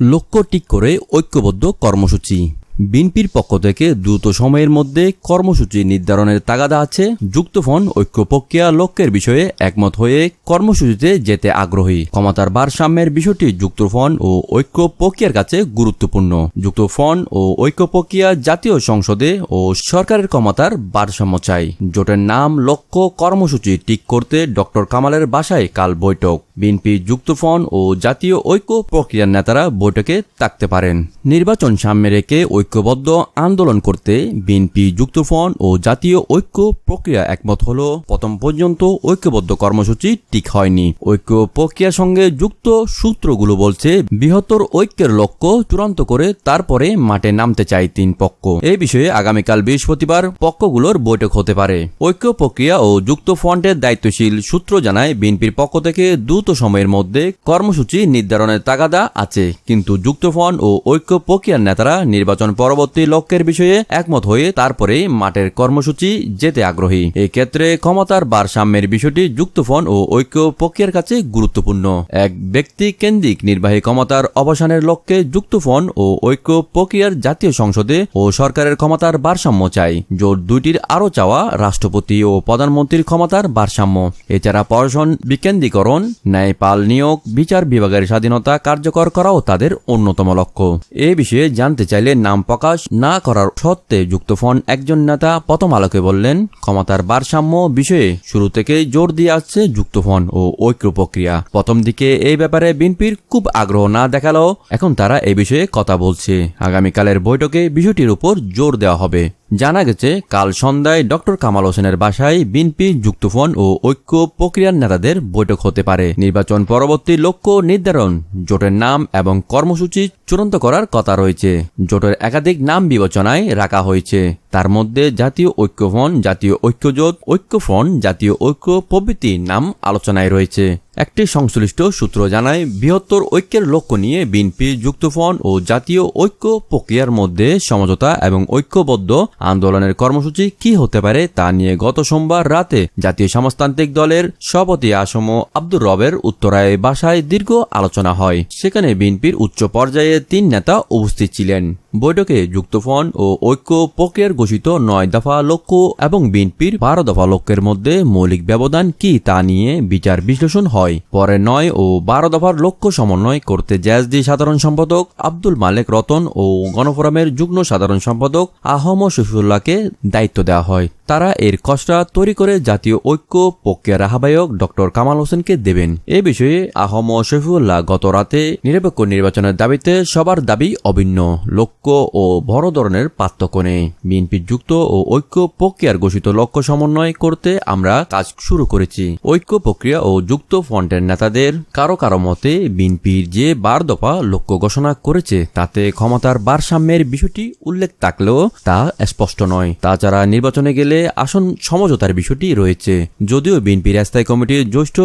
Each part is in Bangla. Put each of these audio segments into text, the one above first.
লক্ষ্য ঠিক করে ঐক্যবদ্ধ কর্মসূচি। বিএনপির পক্ষ থেকে দ্রুত সময়ের মধ্যে কর্মসূচি নির্ধারণের তাগাদা আছে। যুক্তফ্রন্ট ঐক্য প্রক্রিয়া লক্ষ্যের বিষয়ে একমত হয়ে কর্মসূচিতে যেতে আগ্রহী। ক্ষমতার ভারসাম্যের বিষয়টি যুক্তফ্রন্ট ও ঐক্য প্রক্রিয়ার কাছে গুরুত্বপূর্ণ। যুক্তফ্রন্ট ও ঐক্য প্রক্রিয়া জাতীয় সংসদে ও সরকারের ক্ষমতার ভারসাম্য চাই। জোটের নাম লক্ষ্য কর্মসূচি ঠিক করতে ডক্টর কামালের বাসায় কাল বৈঠক। বিএনপি যুক্তফ্রন্ট ও জাতীয় ঐক্য প্রক্রিয়ার নেতারা বৈঠকে থাকতে পারেন। নির্বাচন সামনে রেখে ঐক্যবদ্ধ আন্দোলন করতে বিএনপি যুক্তফ্রন্ট ও জাতীয় ঐক্য প্রক্রিয়া একমত হল, প্রথম পর্যন্ত ঐক্যবদ্ধ কর্মসূচি ঠিক হয়নি। ঐক্য প্রক্রিয়ার সঙ্গে যুক্ত সূত্রগুলো বলছে, বৃহত্তর ঐক্যের লক্ষ্য চূড়ান্ত করে তারপরে মাঠে নামতে চায় তিন পক্ষ। এই বিষয়ে আগামীকাল বৃহস্পতিবার পক্ষগুলোর বৈঠক হতে পারে। ঐক্য প্রক্রিয়া ও যুক্ত ফ্রন্টের দায়িত্বশীল সূত্র জানায়, বিএনপির পক্ষ থেকে দ্রুত সময়ের মধ্যে কর্মসূচি নির্ধারণের তাগাদা আছে। কিন্তু যুক্ত ফ্রন্ট ও ঐক্য প্রক্রিয়ার নেতারা নির্বাচন পরবর্তী লক্ষ্যের বিষয়ে একমত হয়ে তারপরে মাঠের কর্মসূচি যেতে আগ্রহী। এই ক্ষেত্রে ক্ষমতার ভারসাম্যের বিষয়টি যুক্তফ্রন্ট ও ঐক্য প্রক্রিয়ার কাছে গুরুত্বপূর্ণ। এক ব্যক্তি কেন্দ্রিক নির্বাহী ক্ষমতার অবসানের লক্ষ্যে যুক্তফ্রন্ট ও ঐক্য প্রক্রিয়ার জাতীয় সংসদে ও সরকারের ক্ষমতার ভারসাম্য চাই। জোট দুইটির আরও চাওয়া রাষ্ট্রপতি ও প্রধানমন্ত্রীর ক্ষমতার ভারসাম্য। এছাড়া প্রশাসন বিকেন্দ্রীকরণ ন্যায়পাল নিয়োগ, বিচার বিভাগের স্বাধীনতা কার্যকর করাও তাদের অন্যতম লক্ষ্য। এ বিষয়ে জানতে চাইলে নাম প্রকাশ না করার সত্ত্বে যুক্তফ্রন্ট একজন নেতা প্রথম আলোকে বললেন, ক্ষমতার ভারসাম্য বিষয়ে শুরু থেকেই জোর দিয়ে আসছে যুক্তফ্রন্ট ও ঐক্য প্রক্রিয়া। প্রথম দিকে এই ব্যাপারে বিএনপির খুব আগ্রহ না দেখালেও এখন তারা এ বিষয়ে কথা বলছে। আগামীকালের বৈঠকে বিষয়টির উপর জোর দেওয়া হবে। জানা গেছে, কাল সন্ধ্যায় ডক্টর কামাল হোসেনের বাসায় বিএনপি যুক্তফন ও ঐক্য প্রক্রিয়ার নেতাদের বৈঠক হতে পারে। নির্বাচন পরবর্তী লক্ষ্য নির্ধারণ, জোটের নাম এবং কর্মসূচি চূড়ান্ত করার কথা রয়েছে। জোটের একাধিক নাম বিবেচনায় রাখা হয়েছে। তার মধ্যে জাতীয় ঐক্যফ্রন্ট, জাতীয় ঐক্যজোট, ঐক্যফ্রন্ট, জাতীয় ঐক্য প্রভৃতি নাম আলোচনায় রয়েছে। একটি সংশ্লিষ্ট সূত্র জানায়, বৃহত্তর ঐক্যের লক্ষ্য নিয়ে বিএনপি যুক্তফ্রন্ট ও জাতীয় ঐক্য প্রক্রিয়ার মধ্যে সমঝোতা এবং ঐক্যবদ্ধ আন্দোলনের কর্মসূচি কি হতে পারে তা নিয়ে গত সোমবার রাতে জাতীয় সমাজতান্ত্রিক দলের সভাপতি আসম আব্দুর রবের উত্তরায় বাসায় দীর্ঘ আলোচনা হয়। সেখানে বিএনপির উচ্চ পর্যায়ে তিন নেতা উপস্থিত ছিলেন। বৈঠকে যুক্তফ্রন্ট ও ঐক্য প্রক্রিয়ার ঘোষিত নয় দফা লক্ষ্য এবং বিএনপির বারো দফা লক্ষ্যের মধ্যে মৌলিক ব্যবধান কি তা নিয়ে বিচার বিশ্লেষণ হয়। পরে নয় ও বারো দফার লক্ষ্য সমন্বয় করতে জ্যাজদি সাধারণ সম্পাদক আব্দুল মালেক রতন ও গণফোরামের যুগ্ম সাধারণ সম্পাদক আহম শফিউল্লাহকে দায়িত্ব দেওয়া হয়। তারা এর খসড়া তৈরি করে জাতীয় ঐক্য প্রক্রিয়ার আহ্বায়ক ডক্টর কামাল হোসেনকে দেবেন। এ বিষয়ে আহম শফিউল্লাহ গত রাতে নিরপেক্ষ নির্বাচনের দাবিতে সবার দাবি অভিন্ন। লক্ষ্য ও বড় ধরনের পার্থক্য নেই। বিএনপি যুক্ত ও ঐক্য প্রক্রিয়ার ঘোষিত লক্ষ্য সমন্বয় করতে আমরা কাজ শুরু করেছি। ঐক্য প্রক্রিয়া ও যুক্ত ফ্রন্টের নেতাদের কারও কারও মতে বিএনপির যে বার দফা লক্ষ্য ঘোষণা করেছে, তাতে ক্ষমতার ভারসাম্যের বিষয়টি উল্লেখ থাকলেও তা স্পষ্ট নয়। তাছাড়া নির্বাচনে গেলে আসন সমঝোতার বিষয়টি রয়েছে। যদিও বিএনপি রাস্তায় কমিটির জ্যেষ্ঠ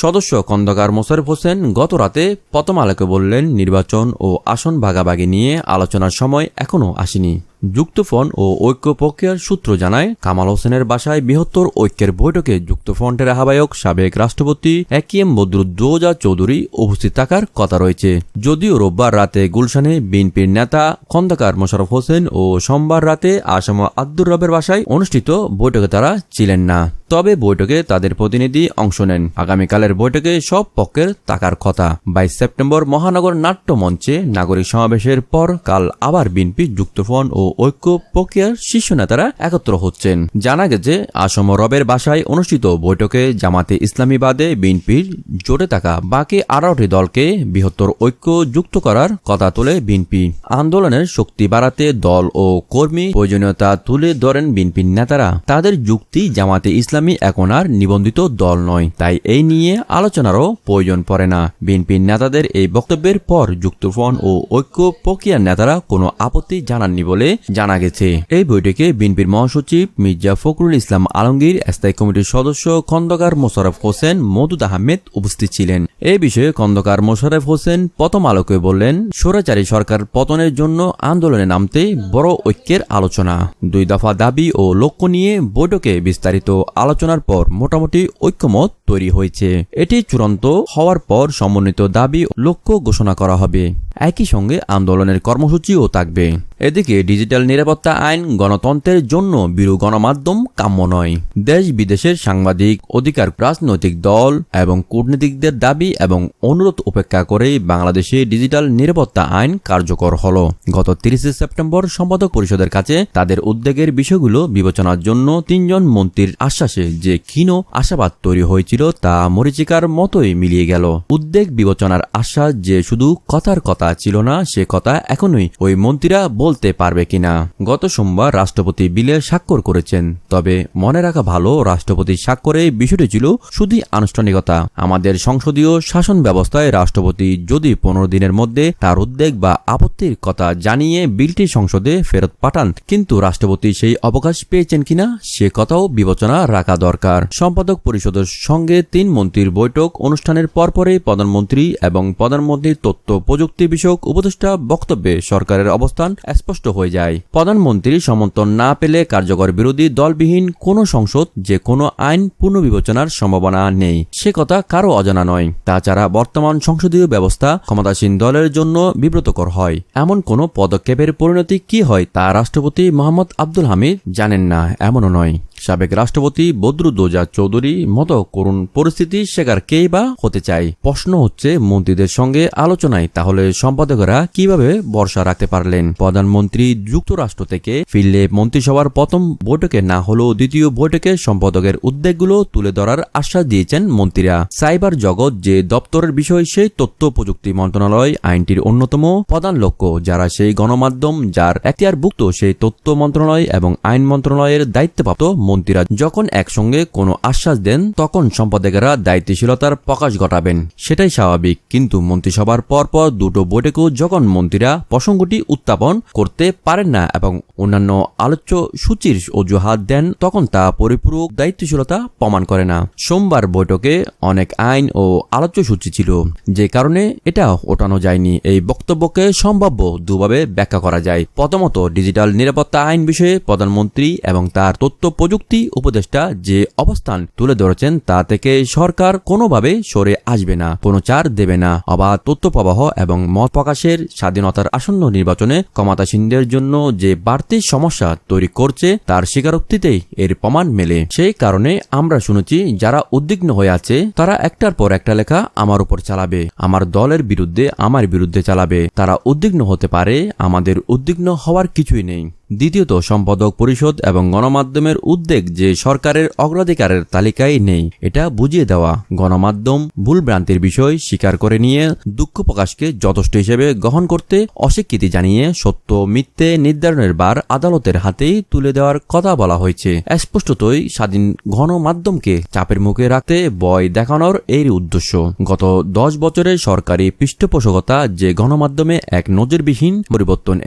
সদস্য খন্দকার মোশারফ হোসেন গত রাতে প্রথম আলোকে বললেন, নির্বাচন ও আসন ভাগাভাগি নিয়ে আলোচনার সময় এখনও আসেনি। যুক্তফ্রন্ট ও ঐক্য প্রক্রিয়ার সূত্র জানায়, কামাল হোসেনের বাসায় বৃহত্তর ঐক্যের বৈঠকে যুক্তফ্রন্টের আহ্বায়ক সাবেক রাষ্ট্রপতি একিএম বদরুদ্দোজা চৌধুরী উপস্থিত থাকার কথা রয়েছে। যদিও রোববার রাতে গুলশানে বিএনপির নেতা খন্দকার মোশারফ হোসেন ও সোমবার রাতে আসাম আব্দুর রবের বাসায় অনুষ্ঠিত বৈঠকে তারা ছিলেন না। তবে বৈঠকে তাদের প্রতিনিধি অংশ নেন। আগামীকালের বৈঠকে সব পক্ষের থাকার কথা। বাইশ সেপ্টেম্বর মহানগর নাট্য মঞ্চে নাগরিক সমাবেশের পর কাল আবার বিএনপি, যুক্তফ্রন্ট ও ঐক্য প্রক্রিয়ার শীর্ষ নেতারা একত্র হচ্ছেন। জানা গেছে, আসম রবের বাসায় অনুষ্ঠিত বৈঠকে জামাতে ইসলামী বাদে বিএনপির জোটে থাকা বাকি আঠারোটি দলকে বৃহত্তর ঐক্য যুক্ত করার কথা তোলে বিএনপি। আন্দোলনের শক্তি বাড়াতে দল ও কর্মী প্রয়োজনীয়তা তুলে ধরেন বিএনপির নেতারা। তাদের যুক্তি জামাতে ইসলামী এখন আর নিবন্ধিত দল নয়। তাই এই নিয়ে আলোচনারও প্রয়োজন পড়ে না। বিএনপির নেতাদের এই বক্তব্যের পর যুক্তফ্রন্ট ও ঐক্য প্রক্রিয়ার নেতারা কোনো আপত্তি জানাননি বলে জানা গেছে। এই বৈঠকে বিএনপির মহাসচিব মির্জা ফখরুল ইসলাম আলমগীর, স্থায়ী কমিটির সদস্য খন্দকার মোশারফ হোসেন মদুদ আহমেদ উপস্থিত ছিলেন। এই বিষয়ে খন্দকার মোশারফ হোসেন প্রথম আলোকে বললেন, স্বৈরাচারী সরকার পতনের জন্য আন্দোলনে নামতে বড় ঐক্যের আলোচনা। দুই দফা দাবি ও লক্ষ্য নিয়ে বৈঠকে বিস্তারিত আলোচনা আলোচনার পর মোটামুটি ঐক্যমত তৈরি হয়েছে। এটি চূড়ান্ত হওয়ার পর সমন্বিত দাবি লক্ষ্য ঘোষণা করা হবে। একই সঙ্গে আন্দোলনের কর্মসূচিও থাকবে। এদিকে ডিজিটাল নিরাপত্তা আইন গণতন্ত্রের জন্য বিরু গণমাধ্যম কাম্য নয়। দেশ বিদেশের সাংবাদিক, অধিকার রাজনৈতিক দল এবং কূটনীতিকদের দাবি এবং অনুরোধ উপেক্ষা করে বাংলাদেশে ডিজিটাল নিরাপত্তা আইন কার্যকর হল। গত তিরিশে সেপ্টেম্বর সম্পাদক পরিষদের কাছে তাদের উদ্বেগের বিষয়গুলো বিবেচনার জন্য তিনজন মন্ত্রীর আশ্বাসে যে ক্ষীণ আশাবাদ তৈরি হয়েছিল তা মরিচিকার মতোই মিলিয়ে গেল। উদ্বেগ বিবেচনার আশ্বাস যে শুধু কথার কথা ছিল না, সে কথা এখনই ওই মন্ত্রীরা বলতে পারবে কিনা? গত সোমবার রাষ্ট্রপতি বিলে স্বাক্ষর করেছেন। তবে মনে রাখা ভালো রাষ্ট্রপতি স্বাক্ষরে বিষয়টি ছিল শুধু আনুষ্ঠানিকতা। আমাদের সংসদীয় শাসন ব্যবস্থায় রাষ্ট্রপতি যদি পনেরো দিনের মধ্যে তার উদ্বেগ বা আপত্তির কথা জানিয়ে বিলটি সংসদে ফেরত পাঠান, কিন্তু রাষ্ট্রপতি সেই অবকাশ পেয়েছেন কিনা, সে কথাও বিবেচনা রাখা দরকার। সম্পাদক পরিষদের সঙ্গে তিন মন্ত্রীর বৈঠক অনুষ্ঠানের পরপরই প্রধানমন্ত্রী এবং প্রধানমন্ত্রীর তথ্য প্রযুক্তি বিষয়ক উপদেষ্টা বক্তব্যে সরকারের অবস্থান স্পষ্ট হয়ে যায়। প্রধানমন্ত্রী সমর্থন না পেলে কার্যকর বিরোধী দলবিহীন কোনো সংসদ, যে কোনো আইন পুনর্বিবেচনার সম্ভাবনা নেই। সে কথা কারও অজানা নয়। তাছাড়া বর্তমান সংসদীয় ব্যবস্থা ক্ষমতাসীন দলের জন্য বিব্রতকর হয়। এমন কোনো পদক্ষেপের পরিণতি কি হয় তা রাষ্ট্রপতি মোহাম্মদ আব্দুল হামিদ জানেন না, এমনও নয়। সাবেক রাষ্ট্রপতি বদরুদ্দোজা চৌধুরী মতো করুণ পরিস্থিতি শেখার কেই বা হতে চায়। প্রশ্ন হচ্ছে, মন্ত্রীদের সঙ্গে আলোচনায় তাহলে সম্পাদকেরা কীভাবে ভরসা রাখতে পারলেন? প্রধানমন্ত্রী যুক্তরাষ্ট্র থেকে ফিরলে মন্ত্রিসভার প্রথম বৈঠকে না হলেও দ্বিতীয় বৈঠকে সম্পাদকের উদ্বেগগুলো তুলে ধরার আশ্বাস দিয়েছেন মন্ত্রীরা। সাইবার জগৎ যে দপ্তরের বিষয়, সেই তথ্য প্রযুক্তি মন্ত্রণালয় আইনটির অন্যতম প্রধান লক্ষ্য। যারা সেই গণমাধ্যম, যার এখতিয়ারভুক্ত সেই তথ্য মন্ত্রণালয় এবং আইন মন্ত্রণালয়ের দায়িত্বপ্রাপ্ত মন্ত্রীরা যখন একসঙ্গে কোনো আশ্বাস দেন, তখন সম্পাদকেরা দায়িত্বশীলতার প্রকাশ ঘটাবেন। সেটাই স্বাভাবিক। কিন্তু মন্ত্রিসভার পরপর দুটো বৈঠকেও যখন মন্ত্রীরা প্রসঙ্গটি উত্থাপন করতে পারেন না এবং অন্যান্য আলোচ্য সূচির অজুহাত দেন, তখন তা পরিপূরক দায়িত্বশীলতা প্রমাণ করে না। সোমবার বৈঠকে অনেক আইন ও আলোচ্য সূচি ছিল। যে কারণে এটা ওঠানো যায়নি। এই বক্তব্যকে সম্ভাব্য দুভাবে ব্যাখ্যা করা যায়। প্রথমত, ডিজিটাল নিরাপত্তা আইন বিষয়ে প্রধানমন্ত্রী এবং তার তথ্য প্রযুক্তি উপদেষ্টা যে অবস্থান তুলে ধরেছেন তা থেকে সরকার কোনোভাবে সরে আসবে না, কোনো চার দেবে না। অবাধ তথ্য প্রবাহ এবং মত প্রকাশের স্বাধীনতার আসন্ন নির্বাচনে ক্ষমতাসীনদের জন্য যে বাড়তি সমস্যা তৈরি করছে, তার স্বীকারোক্তিতেই এর প্রমাণ মেলে। সেই কারণে আমরা শুনেছি, যারা উদ্বিগ্ন হয়ে আছে, তারা একটার পর একটা লেখা আমার উপর চালাবে, আমার দলের বিরুদ্ধে, আমার বিরুদ্ধে চালাবে। তারা উদ্বিগ্ন হতে পারে, আমাদের উদ্বিগ্ন হওয়ার কিছুই নেই। দ্বিতীয়ত সম্পাদক পরিষদ এবং গণমাধ্যমের উদ্বেগ যে সরকারের অগ্রাধিকারের তালিকায় নেই। এটা বুঝিয়ে দেওয়া। গণমাধ্যম ভুলভ্রান্তির বিষয় স্বীকার করে নিয়ে দুঃখ প্রকাশকে যথেষ্ট হিসেবে গ্রহণ করতে অস্বীকৃতি জানিয়ে সত্য মিথ্যে নির্ধারণের বার আদালতের হাতেই তুলে দেওয়ার কথা বলা হয়েছে। স্পষ্টতই স্বাধীন গণমাধ্যমকে চাপের মুখে রাখতে বয় দেখানোর এর উদ্দেশ্য। গত দশ বছরের সরকারি পৃষ্ঠপোষকতা যে গণমাধ্যমে এক নজরবিহীন পরিবর্তন